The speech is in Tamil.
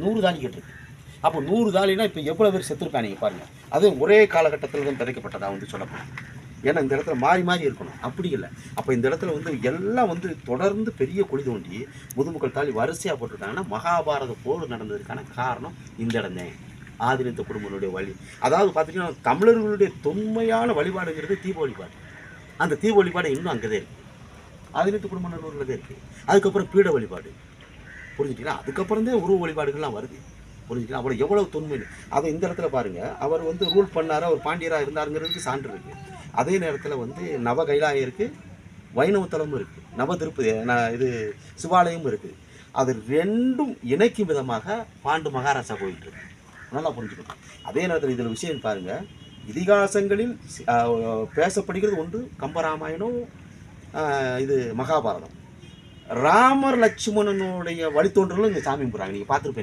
நூறு தாலி கட்டிருக்கு. அப்போ நூறு தாலினா இப்போ எவ்வளோ பேர் செத்துருக்காங்க பாருங்கள் அது ஒரே காலகட்டத்தில் தான் விதைக்கப்பட்டதா வந்து சொல்லப்படும். ஏன்னா இந்த இடத்துல மாறி மாறி இருக்கணும். அப்படி இல்லை. அப்போ இந்த இடத்துல வந்து எல்லாம் வந்து தொடர்ந்து பெரிய குழி தோண்டி முதுமக்கள் தாலி வரிசையாக போட்டிருக்காங்கன்னா மகாபாரத போர் நடந்ததுக்கான காரணம் இந்த இடந்தேன் ஆதினத்த குடும்பங்களுடைய வழி. அதாவது பார்த்தீங்கன்னா தமிழர்களுடைய தொன்மையான வழிபாடுங்கிறது தீப வழிபாடு அந்த தீப வழிபாடு இன்னும் அங்கே தான் இருக்குது ஆதினத்து குடும்பங்களூரில் தான் இருக்குது அதுக்கப்புறம் பீட வழிபாடு. புரிஞ்சுட்டீங்களா? அதுக்கப்புறம் தான் உருவ வழிபாடுகள்லாம் வருது. புரிஞ்சுக்கலாம் அவ்வளோ எவ்வளோ தொன்மை அதை இந்த இடத்துல பாருங்கள் அவர் வந்து ரூல் பண்ணார்? அவர் பாண்டியராக இருந்தாருங்கிறதுக்கு சான்று இருக்குது அதே நேரத்தில் வந்து நவ கைலாயம் இருக்குது வைணவ தலமும் நவ திருப்பதி இது சிவாலயமும் இருக்குது அது ரெண்டும் இணைக்கும் விதமாக பாண்டு மகாராஜா கோயில் இருக்குது நல்லா புரிஞ்சுக்கணும். அதே நேரத்தில் இதில் விஷயம் பாருங்க. இதிகாசங்களில் பேசப்படுகிறது ஒன்று கம்பராமாயணம் இது மகாபாரதம். ராமர் லட்சுமணனுடைய வழித்தோன்றலும் இங்கே சாமி கும்பிட்றாங்க. நீங்கள் பார்த்துருப்பீங்க.